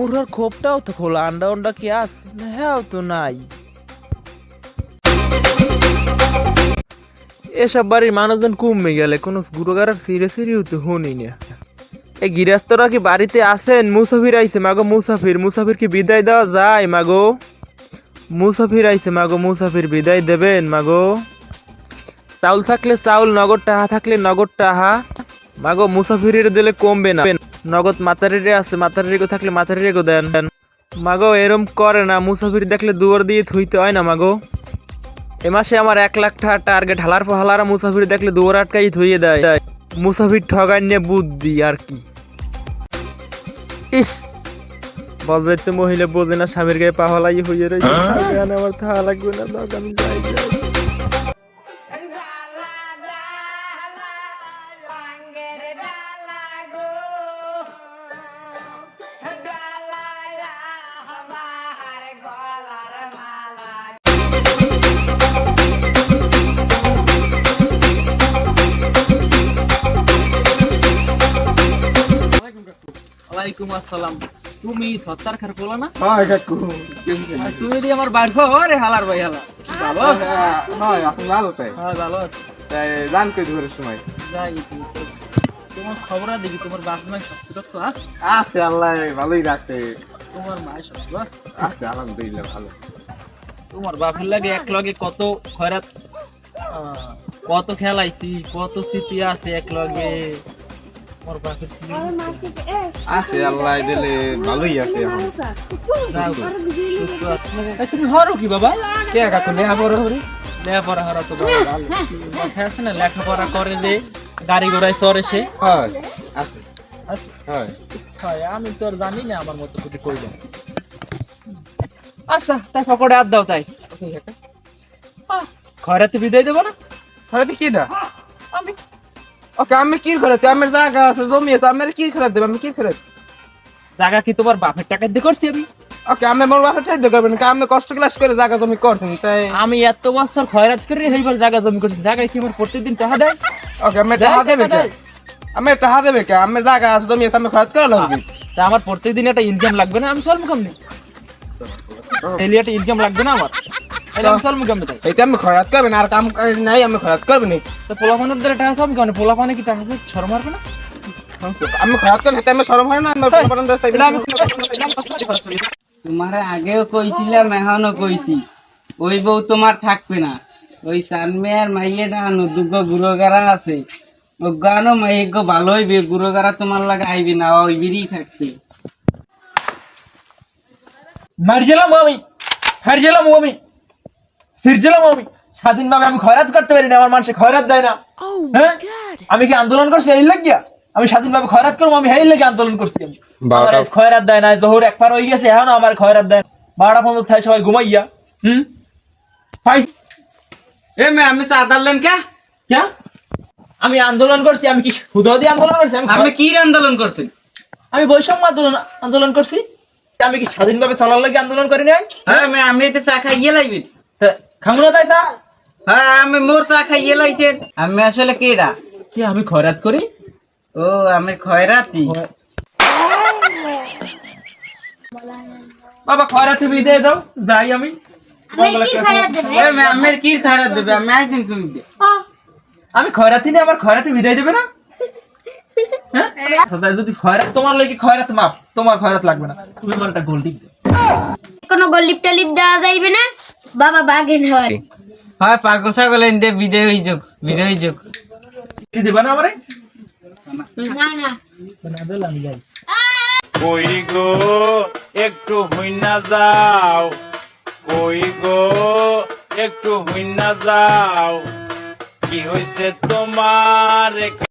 গরুর খোপটাও তো খোলা, আন্ডা উন্ডা কি আস? হ্যাঁ তো নাই। এসব বাড়ির মানুষজন কমে গেলে, কোনো গুরুগারার সিরে সিরিও তো শুনি না। এই গৃহস্থরা কি বাড়িতে আসেন মুসাফির আইছে, মাগো মুসাফির মুসাফির কি বিদায় দেওয়া যায়, মাগো? মুসাফির আইছে, মাগো, মুসাফির বিদায় দেবেন, মাগো? চাউল থাকলে চাউল, নগদ টাহা থাকলে নগদ টাহা, মাগো, মুসাফিরের দিলে কমবে না। নগদ মাতারিরে আছে মাতারিরে থাকলে মাতারিরে দেন। দেন মাগো এরম করে না মুসাফির দেখলে দুয়ার দিয়ে থুইতে হয় না মাগো। এ মাসে আমার এক লাখ টাকা টার্গেট হালার পর হালারা মুসাফির দেখলে দুয়ার আটকাই থুইয়ে দেয়। মুসাফির ঠগাই নিয়ে বুদ্ধি আর কি। ইস! বলতে মহিলা বোঝে না স্বামীর গায়ে পাহলাই হয়ে? রয়েছে এখানে আমার থাকা লাগবে না আমি যাই। ওয়ালাইকুম আসসালাম। তুমি সত্তার খার না? হয় কাকু তুমি যদি আমার বাড়ি রে হালার ভাই হালা। ভালো? হয় আপনি ভালো তাই হ্যাঁ ভালো আছি। তাই জান কই ধরে সময়। যাই তোমার খবর দেখি তোমার বাপ মায়ের সত্যি তো আছে আছে আল্লাহ ভালোই রাখছে। তোমার মায়ের সত্যি আছে আলহামদুলিল্লাহ ভালো। তোমার বাপের লাগে এক লগে কত খয়রাত কত খেলাইছি কত স্মৃতি আছে এক লগে। আছে আল্লাহ দিলে ভালোই আছে এখন যাও, সুস্থ আছে। এই, তুমি হরো কি বাবা? কে কাকু লেখাপড়া হরা? তো বাবা। আছে না লেখাপড়া করে যে গাড়ি ঘোড়ায় চড়ে সে? হয় আছে। আছে? হয়। হয় আমি তো আর জানি না আমার মতো কিছু কই যাই আচ্ছা তাই পকড়ে আর দাও তাই। খয়রাতে বিদায় দেবো না? হরে কি না? আমি ওকে আমি কি করে? আমার জায়গা আছে জমি আছে আমার কি করে দেব? আমি কি করে? জায়গা কি তোমার বাপের টাকা দিয়ে করছি আমি? ওকে আমি মোর বাসা ঠাই করবেন আমি কষ্ট ক্লাস করে জায়গা জমি করছেন তাই। আমি এত বছর খয়রাত করে এইবার জায়গা জমি করছি জায়গায় কি আমার প্রত্যেকদিন টাকা দেয়? ওকে আমি টাকা দেবে কে? আমি টাকা দেবে কে? আমার জায়গা আছে জমি আছে আমি খরচ করে লাগবে তা আমার প্রতিদিন একটা ইনকাম লাগবে না আমি চলবো কেমনি ডেলি একটা ইনকাম লাগবে না আমার? আমি এটা আমি খরচ করবেন আর কাম নাই আমি খরচ করব না? তো পোলাপানের দ্বারা টাকা পাবো কেমন পোলাপানে কি টাকা দিয়ে মারবে না? আমি খরচ করেন আমি শরম হয়। না আমার পরন দস্তা তোমার আগেও কইছিলাম এখনও কইছি ওই বউ তোমার থাকবে না। ওই সানমেয়ার মাইয়েটা আনো দুগ্গ গুরোগারা আছে। ও গানো মাইয়েগ ভালো হইবে গুরোগারা তোমার লাগে আইবে না ওই বিড়ি থাকবে। মার গেলাম আমি হার গেলাম আমি। আমি। স্বাধীনভাবে আমি খয়রাত করতে পারি না আমার মানুষে খয়রাত দেয় না। হ্যাঁ? আমি কি আন্দোলন করছি? এই লাগিয়া? আমি স্বাধীনভাবে খয়রাত করব আমি এই লাগে আন্দোলন করছি আমি। আমার আজ খয়রাত দেয় না জোহর একবার হয়ে গেছে এখন আমার খয়রাত দেয় না। বারোটা পর্যন্ত থাকে সবাই ঘুমাইয়া হুম? এ মে আমি চাঁদার লেন কে? আমি আন্দোলন করছি আমি কি হুদয় দিয়ে আন্দোলন করছি? আমি আমি কি আন্দোলন করছি? আমি বৈষম্য আন্দোলন আন্দোলন করছি। আমি কি স্বাধীনভাবে চলার লাগে আন্দোলন করি নাই? হ্যাঁ মে আমি এতে চা খাইয়ে তাই চা? হ্যাঁ আমি মোর চা খাইয়ে লাইছেন আমি আসলে কেডা? কি আমি খয়রাত করি? ও আমি খয়রাতি। বাবা খয়রাতে বিদায় দাও যাই আমি। কি দেবে? আমি আইছেন তুমি আমি খয়রাতি নিয়ে আমার খয়রাতে বিদায় দেবে না? হ্যাঁ? আচ্ছা, তাই যদি খয়রাত তোমার লাগে খয়রাত মাপ। তোমার খয়রাত লাগবে না। তুমি আমার একটা গোল কোনো গলিপ টলিপ দেওয়া যাইবে না? বাবা বাগেন হয় হয় পাগল ছাগল এনে বিদয় হয়ে যাক বিদয় হয়ে যাক। কি দেবে না আমারে? না না। না দিলে আমি যাই কই গো একটু হুইনা যাও। কই গো একটু হুইনা যাও। কি হইছে তোমার?